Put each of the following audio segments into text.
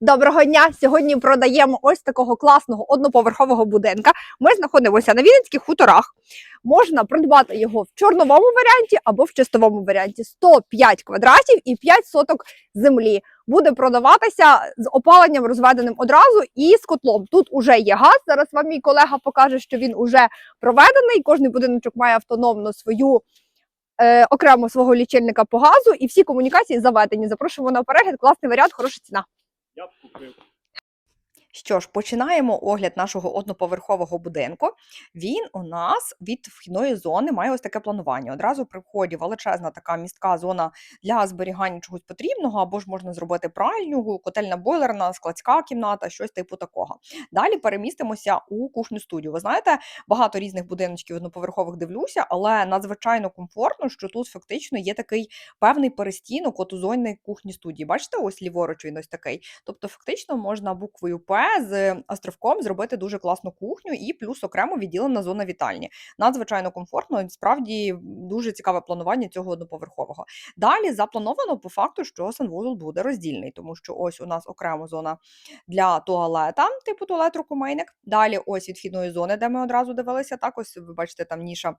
Доброго дня! Сьогодні продаємо ось такого класного одноповерхового будинка. Ми знаходимося на Вінницьких хуторах. Можна придбати його в чорновому варіанті або в чистовому варіанті. 105 квадратів і 5 соток землі. Буде продаватися з опаленням розведеним одразу і з котлом. Тут уже є газ. Зараз вам мій колега покаже, що він уже проведений. Кожний будиночок має автономно свою. е, Окремо свого лічильника по газу і всі комунікації заведені. Запрошуємо на перегляд. Класний варіант, хороша ціна. Yap, Що ж, починаємо огляд нашого одноповерхового будинку. Він у нас від вхідної зони має ось таке планування. Одразу при вході величезна така містка зона для зберігання чогось потрібного, або ж можна зробити пральню, котельна бойлерна, складська кімната, щось типу такого. Далі перемістимося у кухню студію. Ви знаєте, багато різних будиночків одноповерхових дивлюся, але надзвичайно комфортно, що тут фактично є такий певний перестінок от у зоні кухні студії. Бачите, ось ліворуч він ось такий. Тобто, фактично можна буквою П з островком зробити дуже класну кухню і плюс окремо відділена зона вітальні. Надзвичайно комфортно, справді дуже цікаве планування цього одноповерхового. Далі заплановано по факту, що санвузол буде роздільний, тому що ось у нас окремо зона для туалета, типу туалет рукомийник. Далі ось від вхідної зони, де ми одразу дивилися. Так, ось ви бачите, там ніша.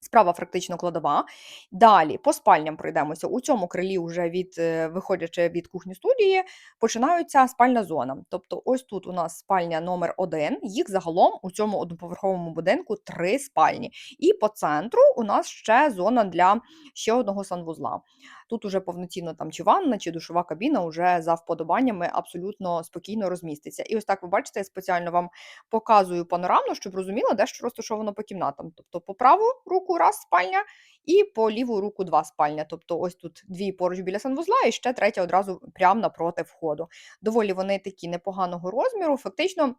Справа практично кладова. Далі по спальням пройдемося. У цьому крилі, вже від е, виходячи від кухні студії, починаються спальна зона. Тобто, ось тут у нас спальня номер 1 Їх загалом у цьому одноповерховому будинку три спальні. І по центру у нас ще зона для ще одного санвузла. Тут уже повноцінно там чи ванна, чи душова кабіна вже за вподобаннями абсолютно спокійно розміститься. І ось так ви бачите, я спеціально вам показую панорамно, щоб розуміли, де що розташовано по кімнатам. Тобто по праву руку раз спальня, і по ліву руку два спальня. Тобто, ось тут дві поруч біля санвузла, і ще третя одразу прямо напроти входу. Доволі вони такі непоганого розміру. Фактично.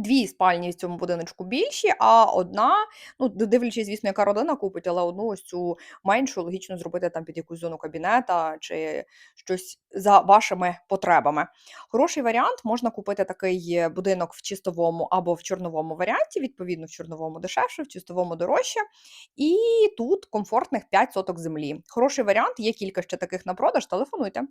Дві спальні в цьому будиночку більші, а одна, ну дивлячись, звісно, яка родина купить, але одну ось цю меншу логічно зробити там під якусь зону кабінета чи щось за вашими потребами. Хороший варіант можна купити такий е, будинок в чистовому або в чорновому варіанті. Відповідно, в чорновому дешевше, в чистовому дорожче. І тут комфортних 5 соток землі. Хороший варіант, є кілька ще таких на продаж. Телефонуйте.